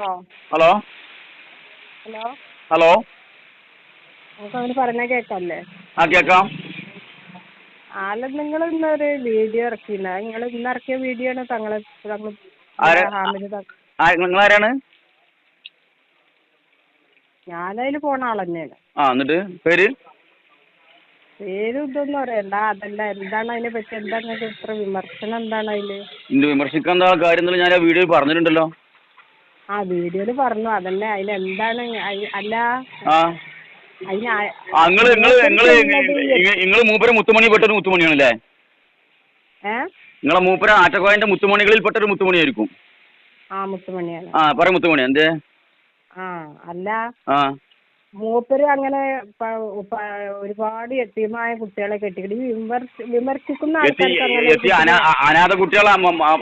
Hello? Hello? Hello? നമുക്ക് അവന് പറഞ്ഞാൽ കേൾക്കാല്ലേ ആ കേക്കാം. ആൾ നിങ്ങൾ ഇന്നൊരു വീഡിയോ ഇറക്കിയില്ല. നിങ്ങൾ ഇന്ന് ഇറക്കിയ വീഡിയോ ആണ് തങ്ങളെ തങ്ങൾ ആര്? ഹാമിദ് ത- ആ നിങ്ങളാരാണ് ഞാനതിൽ പോണ ആൾ തന്നെയാണ്. ആ എന്നിട്ട് പേര്? പേരും ഇതൊന്നും അറിയണ്ട അതല്ല എന്താണ് അതിനെ പറ്റി? എന്താ ഇത്ര വിമർശനം? എന്താണ് അതിൽ? ഇന്ന് വിമർശിക്കാൻ എന്താ കാര്യം ഞാൻ ആ വീഡിയോയിൽ പറഞ്ഞിട്ടുണ്ടല്ലോ. ആ വീഡിയോയിൽ പറഞ്ഞു അതന്നെ അതിൽ എന്താണ് അല്ല. നിങ്ങൾ നിങ്ങൾ നിങ്ങൾ മൂപ്പര മുത്തുമണി പെട്ടൊരു മുത്തുമണിയാണല്ലേ? നിങ്ങളെ മൂപ്പര ആറ്റക്കോയന്റെ മുത്തുമണികളിൽ പെട്ടൊരു മുത്തുമണിയായിരിക്കും. ആ മുത്തുമണിയാണ്. ആ പറ മുത്തുമണി എന്തേ? ആ അല്ല. മൂപ്പര് അങ്ങനെ ഒരുപാട് എത്തിയമായ കുട്ടികളെ കെട്ടിക്കിട്ട് ഈ വിമർശിക്കുന്ന ആൾക്കാർ ആൾക്കാർക്ക് അനാഥ കുട്ടികളെ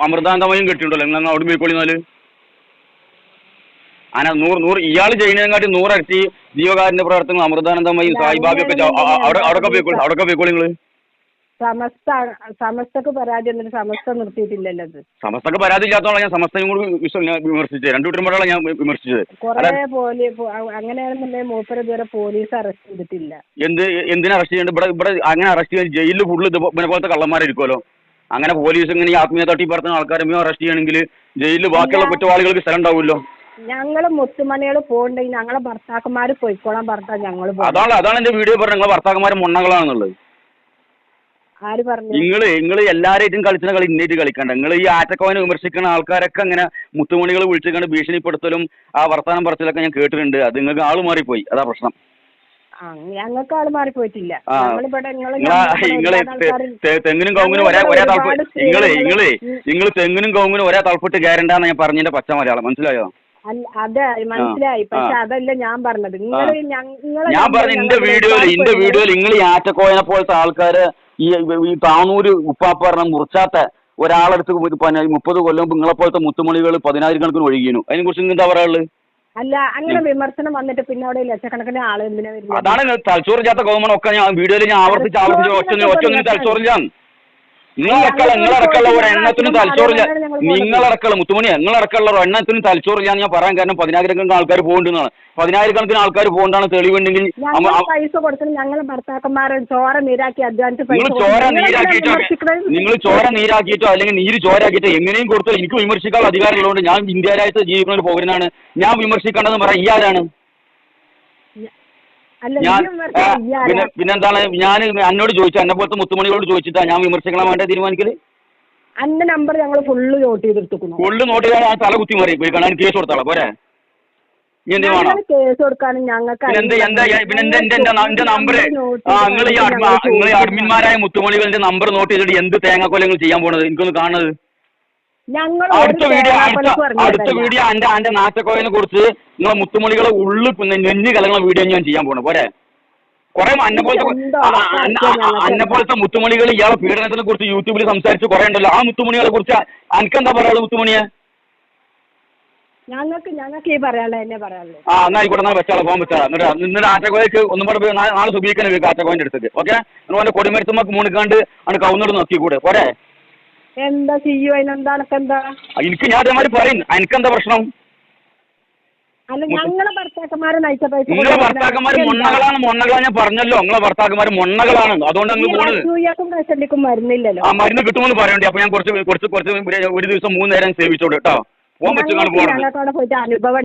അമൃതാന്തമയും കെട്ടിയിട്ടുണ്ടല്ലോ. നിങ്ങൾ അവിടെ പോയിക്കോളിന്നാൽ അന നൂറ് നൂറ് ഇയാൾ ചെയ്യുന്നതിനെക്കാട്ടി നൂറരട്ടി ജീവകാരുണ്യ പ്രവർത്തനങ്ങൾ അമൃതാനന്ദമയും സായിബാബി അ- അവിടെ അവിടെ പോയിക്കോളി അവിടെ പോയിക്കോളി നിങ്ങൾ. സമസ്ത സമസ്തക്ക് പരാതി എന്നിട്ട് സമസ്ത നിർത്തിയിട്ടില്ലല്ലോ അത് സമസ്തക്ക് പരാതി ഇല്ലാത്തോളം ഞാൻ സമസ്തയും കൂടി വിമർശിച്ചത്. രണ്ടു കൂട്ടരുമ്പോഴാണ് ഞാൻ വിമർശിച്ചത്. കുറെ പോലീ പോ- അങ്ങനെയാണെന്നുണ്ടെങ്കിൽ മൂപ്പര് ഇതുവരെ പോലീസ് അറസ്റ്റ് ചെയ്തിട്ടില്ല. എന്ത് എന്തിനാ അറസ്റ്റ് ചെയ്യേണ്ടത്? ഇവിടെ ഇവിടെ അങ്ങനെ അറസ്റ്റ് ചെയ്യാൻ ജയിലിൽ ഫുള്ള് ഇതേ പോലത്തെ കള്ളന്മാരായിരിക്കുമല്ലോ അങ്ങനെ പോലീസ് ഇങ്ങനെ ഈ ആത്മീയ തട്ടി പറഞ്ഞ ആൾക്കാരെ അറസ്റ്റ് ചെയ്യണമെങ്കിൽ ജയിലിൽ ബാക്കിയുള്ള. കുറ്റവാളികൾക്ക് സ്ഥലം ഉണ്ടാവുമല്ലോ. ഞങ്ങൾ മുത്തുമണികൾ പോകണ്ടെങ്കിൽ ഞങ്ങളെ ഭർത്താക്കന്മാര് പോയിക്കോളാൻ പറഞ്ഞാ ഞങ്ങൾ പോകും അതാണ് അതാണ് എന്റെ വീഡിയോ പറഞ്ഞത്. നിങ്ങളെ ഭർത്താക്കന്മാർ മുണ്ണകളാണെന്നുള്ളത് ആര് പറഞ്ഞു? നിങ്ങൾ നിങ്ങൾ എല്ലാരായിട്ടും കളിക്കുന്ന കളി ഇന്നേറ്റ് കളിക്കണ്ട. നിങ്ങൾ ഈ ആറ്റക്കോനെ വിമർശിക്കുന്ന ആൾക്കാരൊക്കെ അങ്ങനെ മുത്തുമണികൾ വിളിച്ചിട്ട് ഭീഷണിപ്പെടുത്തലും ആ വർത്താനം പറച്ചിലൊക്കെ ഞാൻ കേട്ടിട്ടുണ്ട്. അത് നിങ്ങൾക്ക് ആൾ മാറിപ്പോയി. അതാ പ്രശ്നം. ഞങ്ങൾക്ക് ആൾ മാറിപ്പോയിട്ടില്ല. തെങ്ങിനും കവുങ്ങിനും ഒരേ ഒരേ തളപ്പ്. നിങ്ങൾ നിങ്ങൾ നിങ്ങൾ തെങ്ങിനും കവുങ്ങിനും ഒരേ തളപ്പിട്ട് കയറണ്ടെന്ന് ഞാൻ പറഞ്ഞതിന്റെ പച്ച മലയാളം. മനസ്സിലായോ? അല്ല അതെ മനസ്സിലായി. പക്ഷെ അതല്ല ഞാൻ പറഞ്ഞത്. നിങ്ങൾ ഞാൻ പറഞ്ഞ ഇന്റെ വീഡിയോയിൽ ഇന്റെ വീഡിയോയിൽ നിങ്ങൾ ഈ ആറ്റക്കോയനെ പോലത്തെ ആൾക്കാര് ഈ ഈ താനൂര് ഉപ്പാപ്പ പറഞ്ഞ മുറിച്ചാത്ത ഒരാളെടുത്ത് പിന്നെ പന- മുപ്പത് കൊല്ലം മുമ്പ് നിങ്ങളെ പോലത്തെ മുത്തുമണികൾ പതിനായിരക്കണക്കിന് ഒഴുകിയിരുന്നു അതിനെ കുറിച്ച് നിങ്ങൾ എന്താ പറയാനുള്ളത്? അല്ല അങ്ങനെ വിമർശനം വന്നിട്ട് പിന്നെ അവിടെ ലക്ഷക്കണക്കിന് ആൾ എന്തിനാ വരുന്നത്? അതാണ് തലച്ചോറില്ലാത്ത ഗവൺമെന്റ് ഒക്കെ ഞാൻ വീഡിയോയിൽ ഞാൻ ആവർത്തിച്ച് ആവർത്തിച്ച് ഒറ്റ ഒറ്റ തലച്ചോറില്ല നിങ്ങളടക്കള്ള നിങ്ങളടക്കള്ള ഒരു എണ്ണത്തിനും തലച്ചോറില്ല. നിങ്ങളടക്കള്ള മുത്തുമണി നിങ്ങളടക്കള്ള ഒരു എണ്ണത്തിനും തലച്ചോറില്ല എന്ന് ഞാൻ പറയാൻ കാരണം പതിനായിരക്കണക്കിന് ആൾക്കാർ പോകണ്ടെന്നാണ് പതിനായിരക്കണക്കിന് ആൾക്കാർ പോകണ്ടാണ് തെളിവുണ്ടെങ്കിൽ പൈസ കൊടുക്കണം ഭർത്താക്കന്മാരെ ചോര നീരാക്കി അധ്വാനിച്ച് നിങ്ങൾ. ചോര നീരാക്കിയിട്ടോ? നിങ്ങൾ ചോര നീരാക്കിയിട്ടോ? അല്ലെങ്കിൽ നീര് ചോരാക്കിയിട്ടോ? എങ്ങനെയും കൊടുത്തോ? എനിക്ക് വിമർശിക്കാനുള്ള അധികാരമുള്ളതുകൊണ്ട് ഞാൻ ഇന്ത്യ രാജ്യത്ത് ജീവിക്കുന്ന ഒരു പൗരനാണ്. ഞാൻ വിമർശിക്കേണ്ടതെന്ന് പറയാം ഈ ആരാണ് അല്ല ഞാൻ നീ വിമർശിക്കണം. ആ, ഈ ആരാ? പിന്നെ പിന്നെന്താണ് ഞാൻ എന്നോട് ചോദിച്ചു എന്നെ പോലത്തെ മുത്തുമണികളോട് ചോദിച്ചിട്ടാ ഞാൻ വിമർശിക്കണം വേണ്ട തീരുമാനിക്കൽ? അന്റെ നമ്പർ ഞങ്ങൾ ഫുള്ള് നോട്ട് ചെയ്തെടുത്തു ഫുള്ള് നോട്ട് ചെയ്താൽ ഞാൻ തല കുത്തി മാറി പോയി കാണാൻ കേസ് കൊടുത്താളാ പോരെ? കേസ് കൊടുക്കാനും ഞങ്ങൾക്ക് നമ്പർ നിങ്ങൾ ഈ അഡ്മിന്മാരായ മുത്തുമണികളുടെ നമ്പർ നോട്ട് ചെയ്തിട്ട് എന്ത് തേങ്ങാക്കൊല്ലങ്ങൾ ചെയ്യാൻ പോണത്? എനിക്കൊന്ന് കാണുന്നത് ഞങ്ങൾ അടുത്ത വീഡിയോ അടുത്ത അടുത്ത വീഡിയോ എന്റെ എന്റെ നാറ്റക്കോയനെ കുറിച്ച് നിങ്ങളെ മുത്തുമണികളെ ഉള്ളിൽ പിന്നെ നെഞ്ഞ് കലങ്ങുന്ന വീഡിയോ ഞാൻ ചെയ്യാൻ പോണു. പോരെ? കുറെ അന്നെ പോലത്തെ അന്ന- പോലത്തെ മുത്തുമണികൾ ഇയാളെ പീഡനത്തിനെ കുറിച്ച് യൂട്യൂബിൽ സംസാരിച്ച് കുറെ ഉണ്ടല്ലോ. ആ മുത്തുമണികളെ കുറിച്ച് അനക്കെന്താ പറയാനുള്ളത് മുത്തുമണിയെ? ഞങ്ങൾക്ക് ഞങ്ങൾക്ക് ഈ പറയാനുള്ളത് എന്നെ പറയാനുള്ളത് ആ എന്നാ ആയിക്കോട്ടെ എന്നാൽ വെച്ചാളെ പോകാൻ പറ്റാ എന്നിട്ട് എന്നിട്ട് ആറ്റക്കോയക്ക് ഒന്നും കൂടെ പോയി നാളെ സുബീക്കനെ വെക്കുക ആറ്റക്കോയന്റെ അടുത്തേക്ക്. ഓക്കെ? അതുപോലെ കൊടിമരത്തുമ്മക്ക് മൂണിക്കാണ്ട് ആണ് കവുന്നോട് നോക്കി കൂടെ പോരെ? എന്താ ചെയ്യൂ? അതിനെന്താ എന്താ? എനിക്ക് ഞാൻ അതേമാതിരി പറയും. എനിക്കെന്താ പ്രശ്നം? അല്ല ഞങ്ങളെ ഭർത്താക്കന്മാരെ നയിച്ച പൈസ നിങ്ങളെ ഭർത്താക്കന്മാര് മൊണ്ണകളാണ്. മൊണ്ണകളാണ് ഞാൻ പറഞ്ഞല്ലോ. നിങ്ങളെ ഭർത്താക്കന്മാര് മൊണ്ണകളാണ്. അതുകൊണ്ട് നിങ്ങൾ പോണത്. മരുന്നില്ലല്ലോ ആ മരുന്ന് കിട്ടുമെന്ന് പറയണ്ടേ? അപ്പൊ ഞാൻ കുറച്ച് കുറച്ച് കുറച്ച് ഒരു ദിവസം മൂന്ന് നേരം സേവിച്ചോട് കേട്ടോ. പോകാൻ പറ്റും ഞങ്ങൾക്ക് പോയിട്ട് അനുഭവം